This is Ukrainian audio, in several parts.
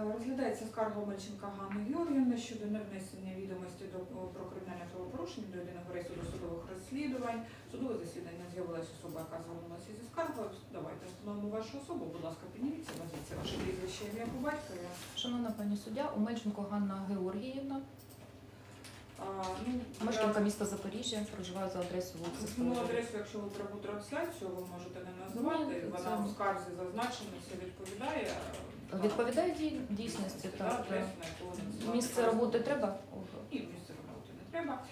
Розглядається скарга Мельченка Ганни Георгіївни щодо невнесення відомості до про кримінальне правопорушення до єдиного реєстру досудових розслідувань. Судове засідання з'явилася особа, яка звернулася зі скаргою. Давайте встановимо вашу особу. Будь ласка, підніміться, назвіться ваше прізвище, ім'я по батькові. Шановна пані суддя, Умельченко Ганна Георгіївна, ну, мешканка міста Запоріжжя, проживаю за адресою вулиці Ну, адресу, якщо ви пряму трансляцію, ви можете не називати. Ні, Вона в скарзі зазначена, все відповідає. Відповідає дій- дійсності, так. Місце роботи треба? Ні, місце роботи не треба.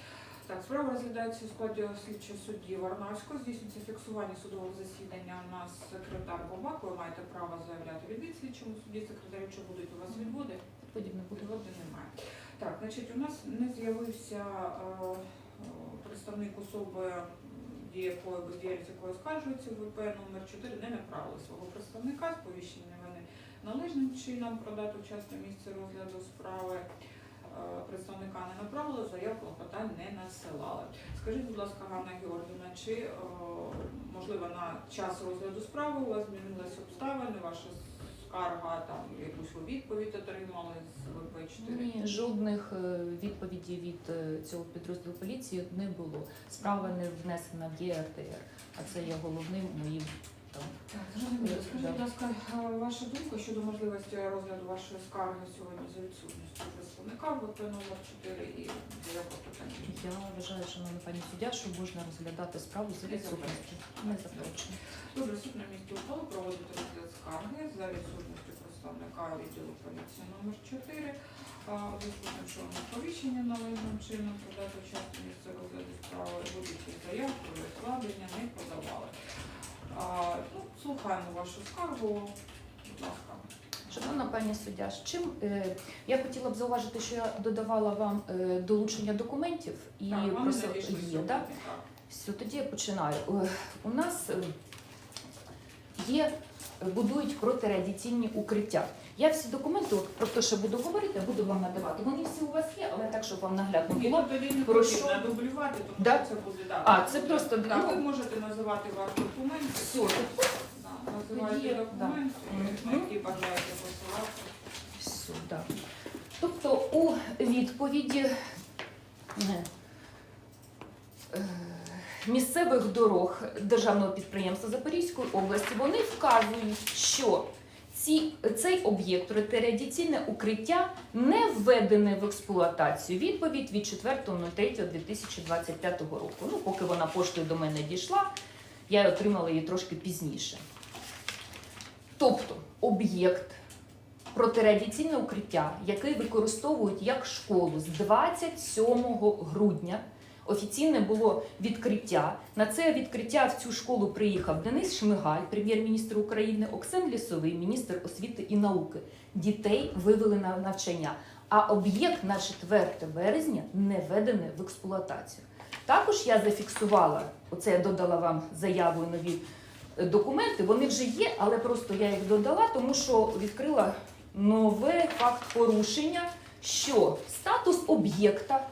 Так, справа розглядається у складі слідчого судді Варнавського. Здійснюється фіксування судового засідання. У нас секретар Бабак. Ви маєте право заявляти відвід слідчому судді. Секретарю, чи будуть у вас відводи? Подібне буде. Відводи немає. Так, значить, у нас не з'явився е, е, представник особи, дія якої бездіяльність якої оскаржується ВП номер 4 не направили свого представника. Сповіщення вони належним чином про дату час та місце розгляду справи. Е, Представника не направили, заяв клопотань не насилали. Скажіть, будь ласка, Ганна Георгіївна, чи е, можливо на час розгляду справи у вас змінилися обставини, ваша скарга, там якусь ви відповідь отримали з ВП-4? Ні, жодних е, відповідей від цього підрозділу поліції не було. Справа не внесена в ЄРТР, а це є головним моїм там. Скажіть, будь ласка, ваша думка щодо можливості розгляду вашої скарги сьогодні за відсутністю представника ВП номер 4 і заяву клопотання? Я вважаю, шановна пані суддя, що можна розглядати справу за відсутності. Не заперечую. Добре, суд на місці ухвали проводити розгляд скарги за відсутністю представника відділу поліції номер 4 Висунув, що сповіщення належним чином подати часто місце розгляду справи, будь-які заяв про не подавали. Ну, слухаємо вашу скаргу. Будь ласка. Шановна пані суддя, з чим е, я хотіла б зауважити, що я додавала вам е, долучення документів і Так, вам просила є, так? так. Все, тоді я починаю. Е, У нас е, є, будують протирадіаційні укриття. Я всі документи, от про те, що буду говорити, буду вам надавати. Вони всі у вас є, але так, щоб вам наглядно було. тоді не Прошу. потрібно дублювати, тому Да. що це буде да. А, це просто Так, ви ну, можете називати ваші документи. все. Да, називайте Тоді, документи, на Мгм. які бажаєте посилати. Все, так. Тобто у відповіді е, е, місцевих дорог Державного підприємства Запорізької області вони вказують, що ці, цей об'єкт ретрадіційне укриття не введене в експлуатацію. Відповідь від 4.03.2025 року. Ну, поки вона поштою до мене дійшла, я отримала її трошки пізніше. Тобто об'єкт протирадіаційне укриття, який використовують як школу з 27 грудня. Офіційне було відкриття. На це відкриття в цю школу приїхав Денис Шмигаль, прем'єр-міністр України, Оксен Лісовий, міністр освіти і науки. Дітей вивели на навчання. А об'єкт на 4 березня не введений в експлуатацію. Також я зафіксувала, оце я додала вам заяву нові е, документи. Вони вже є, але просто я їх додала, тому що відкрила новий факт порушення, що статус об'єкта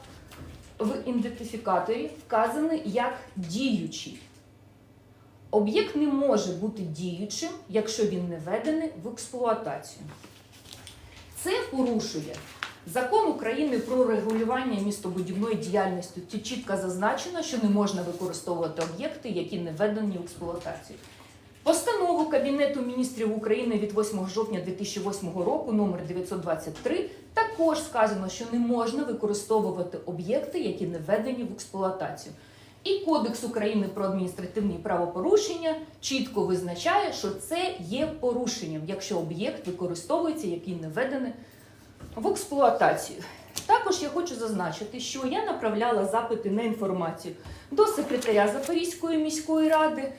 в ідентифікаторі вказаний як діючий. Об'єкт не може бути діючим, якщо він не введений в експлуатацію. Це порушує закон України про регулювання містобудівної діяльності. Тут чітко зазначено, що не можна використовувати об'єкти, які не введені в експлуатацію. Постанову Кабінету міністрів України від 8 жовтня 2008 року, номер 923, також сказано, що не можна використовувати об'єкти, які не введені в експлуатацію. І Кодекс України про адміністративні правопорушення чітко визначає, що це є порушенням, якщо об'єкт використовується, який не введений в експлуатацію. Також я хочу зазначити, що я направляла запити на інформацію до секретаря Запорізької міської ради,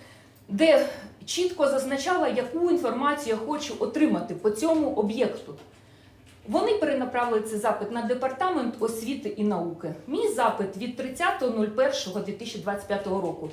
де чітко зазначала, яку інформацію я хочу отримати по цьому об'єкту. Вони перенаправили цей запит на департамент освіти і науки. Мій запит від 30.01.2025 року.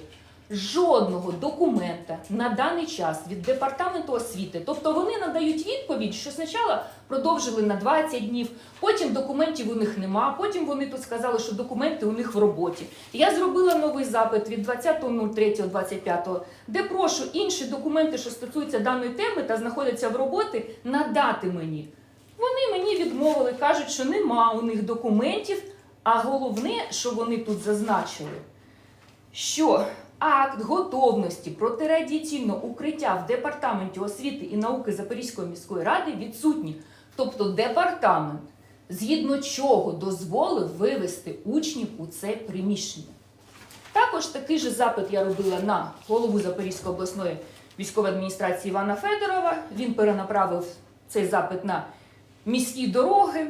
Жодного документа на даний час від департаменту освіти. Тобто вони надають відповідь, що спочатку продовжили на 20 днів, потім документів у них нема, потім вони тут сказали, що документи у них в роботі. Я зробила новий запит від 20.03.25, де прошу інші документи, що стосуються даної теми та знаходяться в роботі, надати мені. Вони мені відмовили, кажуть, що нема у них документів. А головне, що вони тут зазначили, що акт готовності протирадіаційного укриття в департаменті освіти і науки Запорізької міської ради відсутні. Тобто департамент, згідно чого дозволив вивести учнів у це приміщення. Також такий же запит я робила на голову Запорізької обласної військової адміністрації Івана Федорова. Він перенаправив цей запит на міські дороги,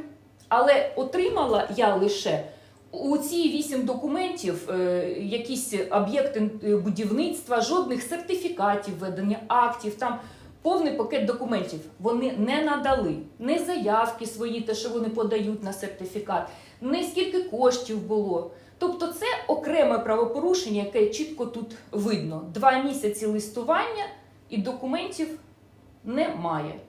але отримала я лише у ці вісім документів е, якісь об'єкти е, будівництва, жодних сертифікатів ведення актів, там повний пакет документів. Вони не надали не заявки свої, те, що вони подають на сертифікат, не скільки коштів було. Тобто це окреме правопорушення, яке чітко тут видно. Два місяці листування і документів немає.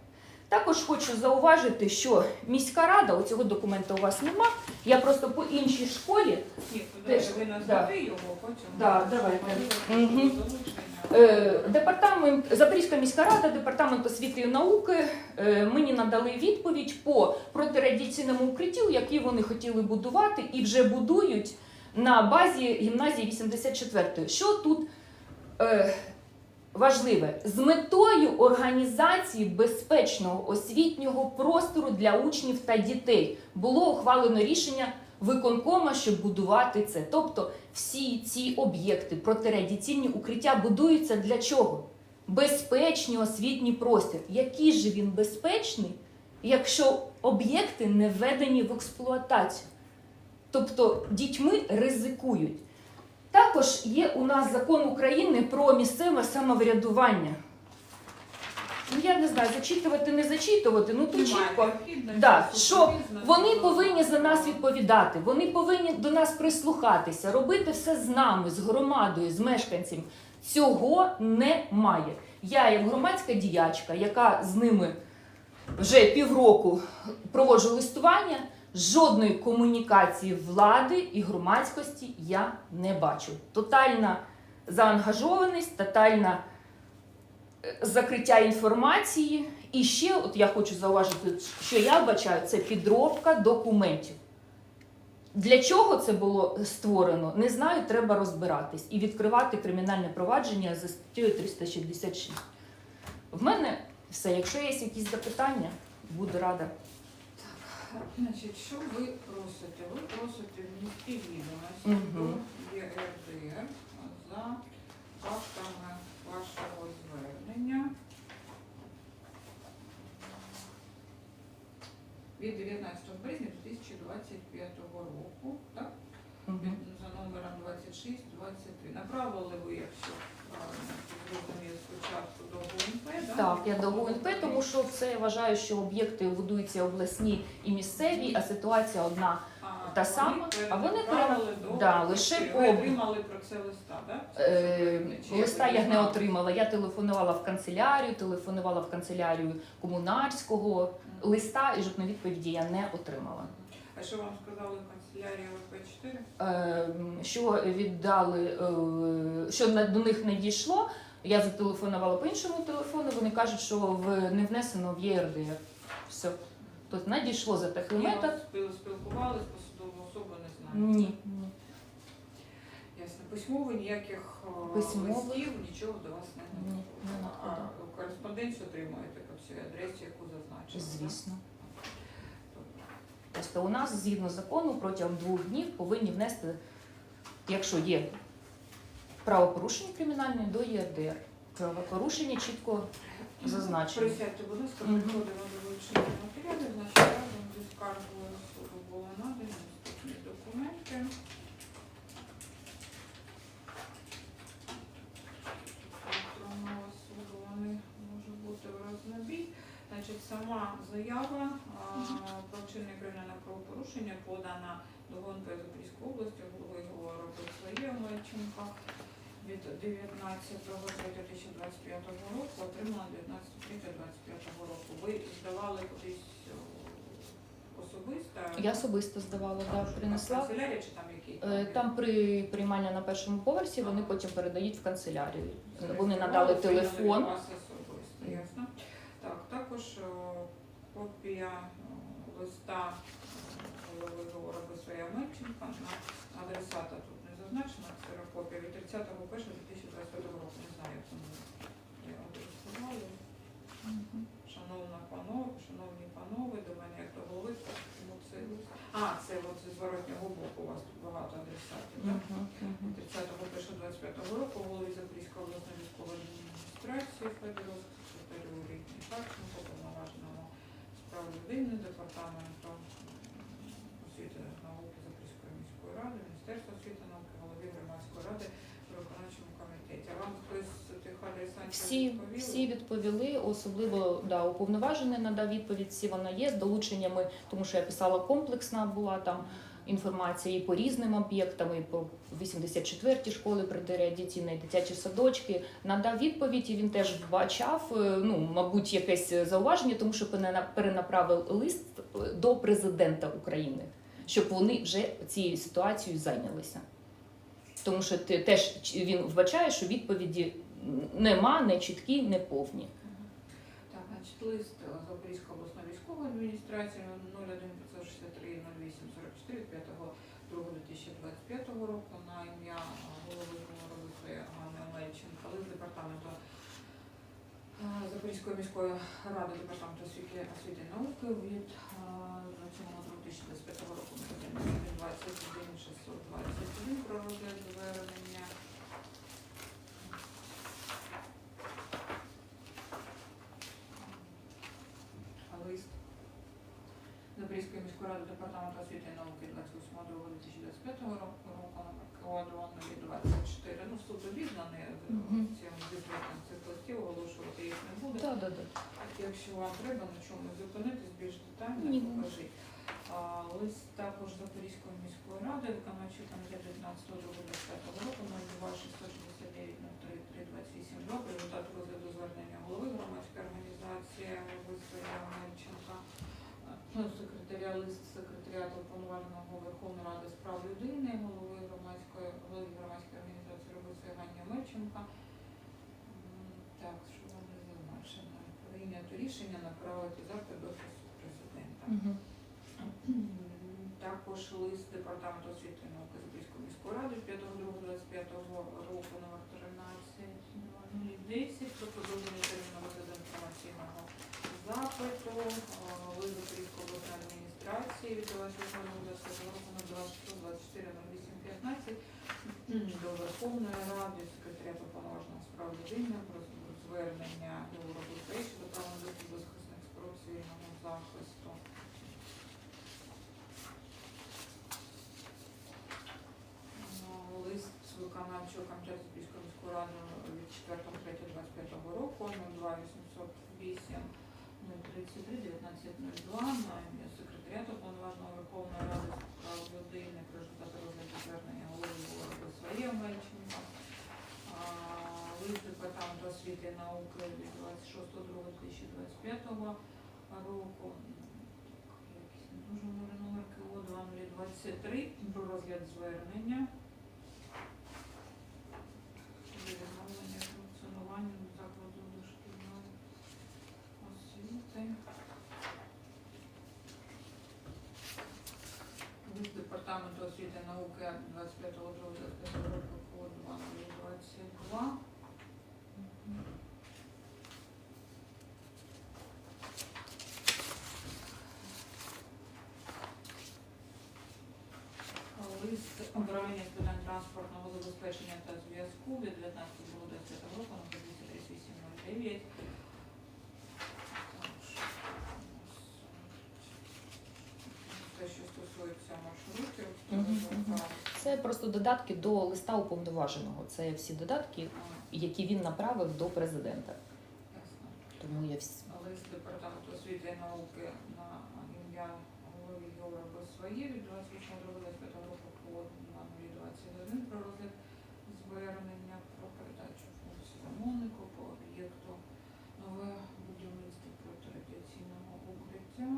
Також хочу зауважити, що міська рада, оцього документа у вас нема. Я просто по іншій школі Ні, Теж, ви да. його, потім. Да, давайте. Е, Департамент Запорізька міська рада, департамент освіти і науки е, мені надали відповідь по протирадіаційному укриттю, які вони хотіли будувати і вже будують на базі гімназії 84. Що тут е, важливе? З метою організації безпечного освітнього простору для учнів та дітей було ухвалено рішення виконкома, щоб будувати це. Тобто всі ці об'єкти, протирадіаційні укриття будуються для чого? Безпечний освітній простір. Який же він безпечний, якщо об'єкти не введені в експлуатацію? Тобто дітьми ризикують. Також є у нас закон України про місцеве самоврядування. Ну, я не знаю, зачитувати, не зачитувати, ну тут чітко. Да, що Вони повинні за нас відповідати, вони повинні до нас прислухатися, робити все з нами, з громадою, з мешканцями. Цього немає. Я, як громадська діячка, яка з ними вже півроку проводжу листування, жодної комунікації влади і громадськості я не бачу. Тотальна заангажованість, тотальна е, закриття інформації. І ще, от я хочу зауважити, що я бачаю, це підробка документів. Для чого це було створено, не знаю, треба розбиратись і відкривати кримінальне провадження за статтею 366. В мене все. Якщо є якісь запитання, буду рада. Значить, що ви просите? Ви просите внести відомості Мгм. до ЄРДР за фактами вашого звернення від 19 березня 2025 року, так? Мгм. За номером 2623. Направили ви, якщо правильно спочатку до ГУНП, так? Так, я до ГУНП, тому що це я вважаю, що об'єкти будуються обласні і місцеві, а ситуація одна. А, та сама, а вони перенаправили до да, лише ви отримали про це листа, так? Е, листа я не отримала. Я телефонувала в канцелярію, телефонувала в канцелярію комунальського. Листа і жодної відповіді я не отримала. А що вам сказали в канцелярії ВП-4? Е, що віддали, е, що до них не дійшло. Я зателефонувала по іншому телефону. Вони кажуть, що в не внесено в ЄРДР. Все. Тобто надійшло за такий метод. Спілкувались, посудову особу не знаю. Ні, ні. Ясно. Письмово ніяких е, листів, нічого до вас не Ні, не надходило. надходило. А кореспонденцію отримуєте по цій адресі, яку зазначили? Звісно. Тобто у нас згідно закону протягом двох днів повинні внести, якщо є правопорушення кримінальне, до ЄРДР. Правопорушення чітко зазначено. Присядьте, будь ласка, Мгм. переходимо до вивчення матеріалів. Значить, разом зі скаргою суду було надані наступні документи. Електронного суду вони можуть бути в рознобій. Значить, сама заява про вчинення кримінального правопорушення подана до ГУНП Запорізької області, голови своє Мельченка від 19.03.2025 року, отримала 19.03.2025 року. Ви здавали кудись особисто? Я особисто здавала, да, принесла. Канцелярія чи там який? Е, Там при приймальня на першому поверсі вони потім передають в канцелярію. Вони надали телефон. від вас особисто, ясно. Так, також копія е, листа е, голови ГОРБС Мельченка на адресата тут не зазначена, ксерокопія від 30.01.2025 року. Не знаю, вони я адресувала. Шановна панове, шановні панове, до мене як до голови, так, тому це лист. А, це от з зворотнього боку у вас тут багато адресатів, так? Мгм, мгм. 30.01.25 року голові Запорізької обласної військової адміністрації Федоров, секретарю Рідні Харченко, повноваженому справ людини, департаменту освіти науки Запорізької міської ради, Міністерства освіти науки, голові громадської ради при виконавчому комітеті. А вам хтось Всі, всі відповіли, особливо да, уповноважений надав відповідь, всі вона є з долученнями, тому що я писала комплексна була там інформація і по різним об'єктам, і по 84-й школи предрадіаційної дитячі садочки. Надав відповідь, і він теж вбачав, е, ну, мабуть, якесь зауваження, тому що перена- перенаправив лист е, до президента України, щоб вони вже цією ситуацією зайнялися. Тому що ти теж він вбачає, що відповіді нема, не чіткі, не повні. Так, значить, лист е, Запорізької обласної військової адміністрації 01563 08 44 від 5.2.2025 року на ім'я е, голови Голови Ганни Омельченка, лист департаменту е, Запорізької міської ради департаменту освіти, освіти і науки від е, 2025 року номер 21 621 про розгляд звернення. лист Запорізької міської ради департаменту освіти і науки 28.02.2025 року номер КО 24. Ну, суд обізнаний цим відповідним цих листів, оголошувати їх не буде. Да, да, да. Якщо вам треба на чомусь зупинитись більш детально, Ні. покажіть. А, лист також Запорізької міської ради, виконавчий комітет 19.25 року, 02 669 03 про результат розгляду звернення голови громадської організації Висоя Мельченка, е, ну, секретаря лист секретаріату уповноваженого Верховної Ради з прав людини, голови громадської голови громадської організації Робиси Гані Мельченка. Так, що вони зазначено? Прийнято рішення направити запит до президента. Також лист департаменту освіти і науки Запорізької міської ради 5.2.25 року номер 13.10 про продовження терміну інформаційного запиту. визовів обласної адміністрації від 28.25 року на 24.08.15 до Верховної Ради, секретаря повноважного справ людини про звернення до Європейської щодо права на доступ до захисних спроб цивільного захисту. Ну, Лист виконавчого комітету Запорізької міської ради від 4.3.25 року, 02808 033 1902 секретаріату повноважного Верховної Ради з прав людини про результати розгляду звернення голови ГОРБ своє Мельченка. А, Лист департаменту освіти і науки від 26.02.2025 року. Якийсь не дуже номер КО 2023 про розгляд звернення. Щодо відновлення функціонування закладу дошкільної освіти. Лист департаменту освіти науки 25.02.25 року КО 2022. Лист управління з питань транспортного забезпечення та зв'язку від 19.25 року номер 23809. Те, що стосується мгм. Це просто додатки до листа уповноваженого. Це всі додатки, які він направив до президента. ясно. Тому я всі. Лист департаменту освіти і науки на ім'я голови Європи своє від 28.25 року по 2021 про розгляд звернення про передачу функції замовнику по об'єкту нове будівництво протирадіаційного укриття.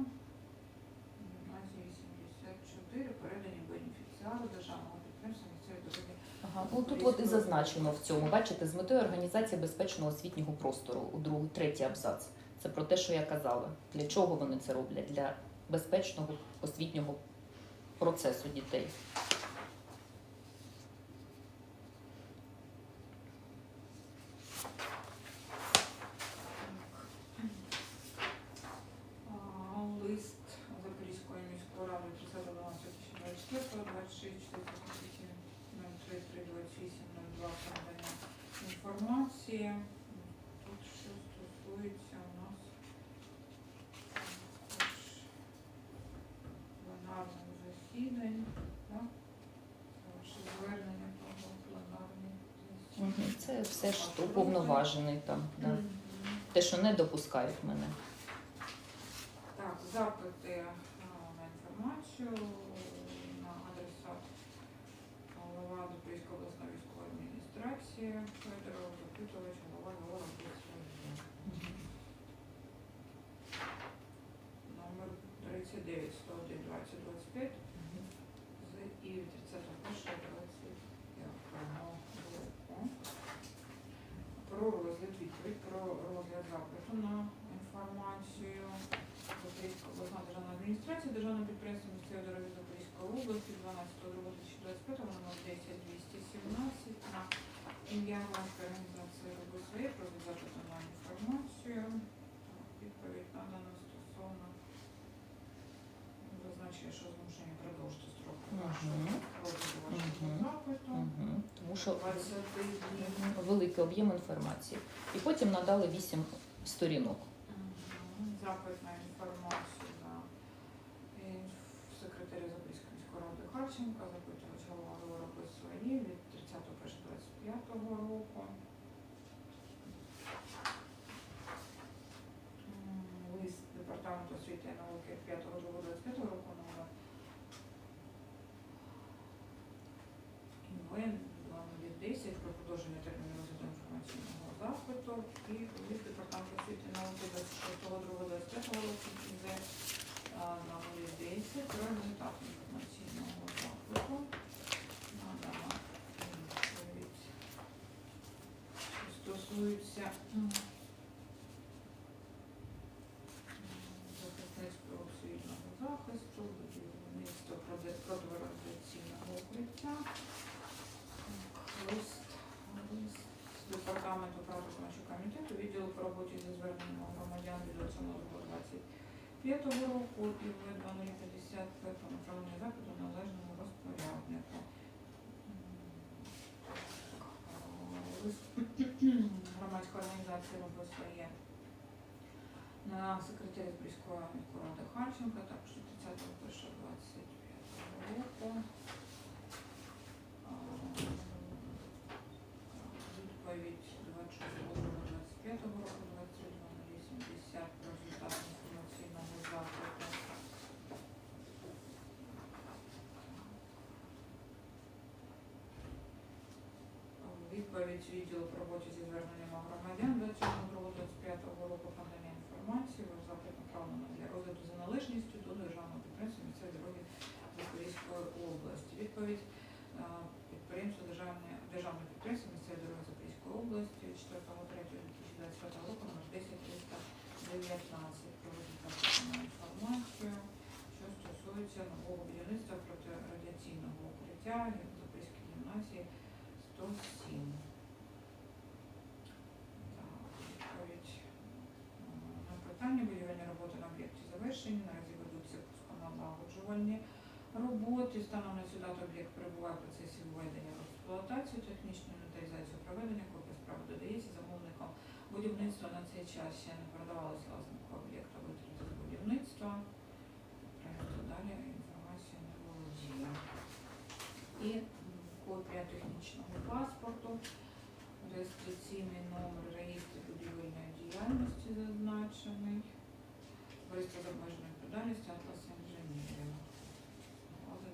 Гімназії 84, передані бенефіціару державного підприємства місцевої дороги Ага. Ну тут от і зазначено в цьому. Бачите, з метою організації безпечного освітнього простору у другий, третій абзац. Це про те, що я казала. Для чого вони це роблять? Для безпечного освітнього процесу дітей. А, Лист Запорізької міської ради 30.12.2024, 26 03 28 02 надання інформації. Тут що стосується у нас також пленарних засідань, так? Ваше звернення про пленарні Мгм. засідання. Це все ж уповноважений там. Да. Те, що не допускають мене. Так, запити на інформацію на адресат голова Запорізької обласної військової адміністрації Федоров, Запитувач, голова голова Номер 39 101 20 25 з і 31 25 року. Про розгляд відповідь про розгляд запиту на інформацію. Запорізька обласна державна адміністрація, державне підприємство місцевої дороги Запорізької області 12.02.2025, номер 10 217 на ім'я громадської організації «Роби своє» про запиту на інформацію. Відповідь надана стосовно зазначує, що змушені продовжити строки вашого запиту. Тому що великий об'єм інформації. І потім надали вісім сторінок. Запит на інформацію на секретаря Запорізької міської ради Харченка, запитувач голова робить свої від 31.25 року. Лист департаменту освіти і науки 5.02.25 року номер ІНВН 2010 про продовження терміну розгляду інформаційного запиту і від департаменту освіти науки 26.02.25 року на 10 про результат інформаційного запиту. Стосується м, захисницького освітнього захисту, будівництва протирадіаційного укриття. Лист, лист з департаменту прав виконавчого комітету, відділу по роботі зі зверненням громадян від 25 року і в 2050 про направлення запиту. М, Лист громадської організації робить своє на секретарі Збрійської міської ради Харченка, також 30.01.25 року. Відповідь 26.25 року, 22.80 про результат інформаційного запиту. Відповідь відділу по роботі зі зверненнями громадян 27.02.25 року подання інформації, ваш запит направлено для розгляду за належністю до державного підприємства місцевої дороги Запорізької області. Відповідь е, підприємство державне підприємство місцевої дороги Запорізької області від 4.03.2025 року номер 10319 про подання інформацію, що стосується нового будівництва протирадіаційного укриття Запорізької гімназії 107. Так, відповідь е, на питання будівельні роботи на об'єкті завершені. Наразі ведуться пусконалагоджувальні роботи. Станом на дату об'єкт перебуває в процесі введення в експлуатацію, технічну інвентаризацію проведення, копія справи додається замовником будівництва на цей час ще не передавалося власнику об'єкта витрати з будівництва. Проєкту далі інформацію не володіє. І копія технічного паспорту, реєстраційний номер реєстру будівельної діяльності зазначений, товариство з обмеженою відповідальністю Атлас інженерів. От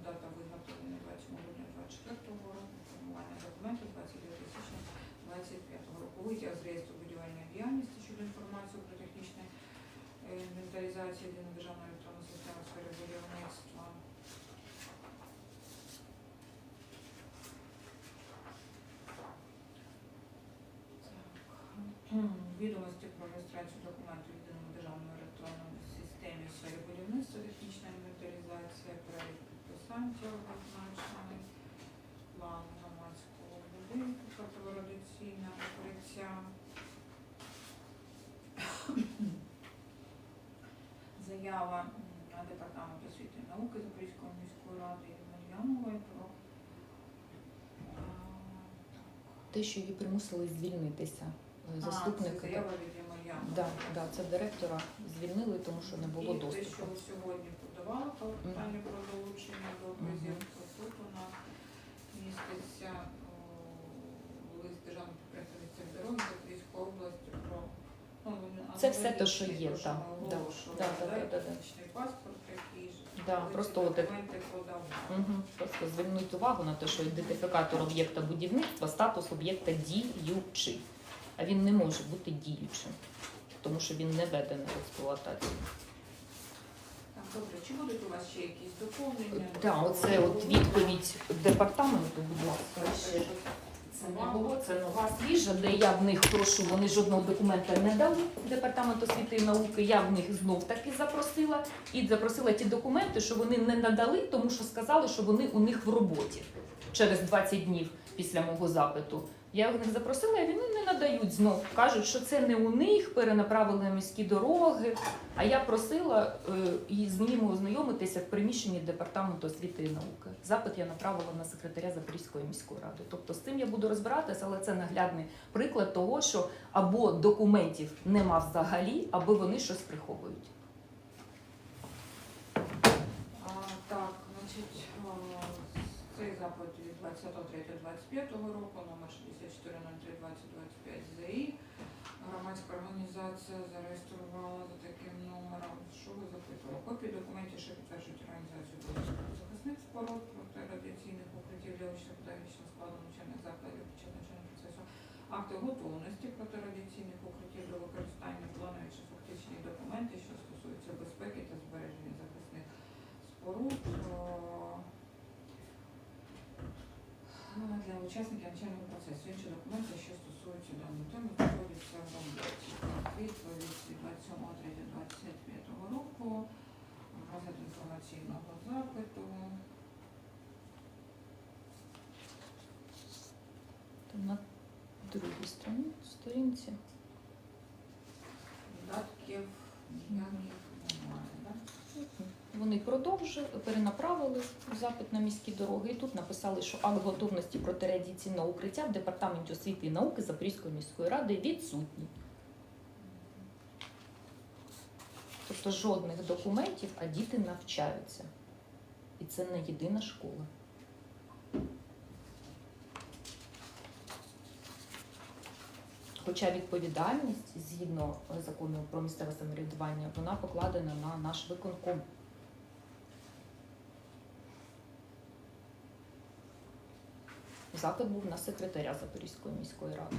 дата виготовлення 27 грудня 2024 року, формування документів 29 січня 2025 року. Витяг з реєстру будівельної діяльності щодо інформації про технічну е, інвентаризацію єдиної державної електронної системи в сфері будівництва. Відомості про реєстрацію документів єдиної державної електронної системи системі в сфері будівництва, технічна інвентаризація, перелік однозначний, план громадського будинку, протирадіаційне укриття. Заява на департамент освіти і науки Запорізької міської ради Мар'янової про а, Те, що її примусили звільнитися. е, а, Заступник. це заява від Мар'янової. Да, да, це директора звільнили, тому що не було І те, що сьогодні подавала по питанню про долучення доказів, тут у нас міститься лист державного підприємства «Місцеві дороги Запорізької області про ну, Це все те, що є, так, да, да, да, да, да, да, да. етнічний паспорт такий ж. Да, просто документи. Угу. Просто звернуть увагу на те, що ідентифікатор об'єкта будівництва статус об'єкта діючий. А він не може бути діючим, тому що він не введений в експлуатацію. Добре, чи будуть у вас ще якісь доповнення? Так, оце от відповідь департаменту, будь ласка. ще. Це не було, це нова свіжа, де я в них прошу, вони жодного документа не дали департамент освіти і науки. Я в них знов таки запросила і запросила ті документи, що вони не надали, тому що сказали, що вони у них в роботі через 20 днів після мого запиту. Я в них запросила, і вони не надають знов. Кажуть, що це не у них, перенаправили на міські дороги. А я просила е, і з ними ознайомитися в приміщенні департаменту освіти і науки. Запит я направила на секретаря Запорізької міської ради. Тобто з цим я буду розбиратися, але це наглядний приклад того, що або документів нема взагалі, або вони щось приховують. Так, значить, цей запит 23.25 року, номер 64032025 ЗІ. Громадська організація зареєструвала за таким номером. Що ви запитували? Копії документів, що підтверджують організацію захисних споруд радіаційних укриттів для учнів педагогічного складу навчальних закладів під час навчального процесу, акти готовності проти радіаційних укриттів до використання планові чи фактичні документи, що стосуються безпеки та збереження захисних споруд о, для учасників навчального процесу. Інші документи, що стосуються даної теми, знаходяться в роботі. Відповідь від 27.3.25 року, розгляд інформаційного запиту. Там на другій стороні, сторінці. Додатків ніяких? Вони продовжили, перенаправили запит на міські дороги. І тут написали, що акт готовності протирадіаційного укриття в департаменті освіти і науки Запорізької міської ради відсутній. Тобто жодних документів, а діти навчаються. І це не єдина школа. Хоча відповідальність згідно закону про місцеве самоврядування, вона покладена на наш виконком. Запит був на секретаря Запорізької міської ради.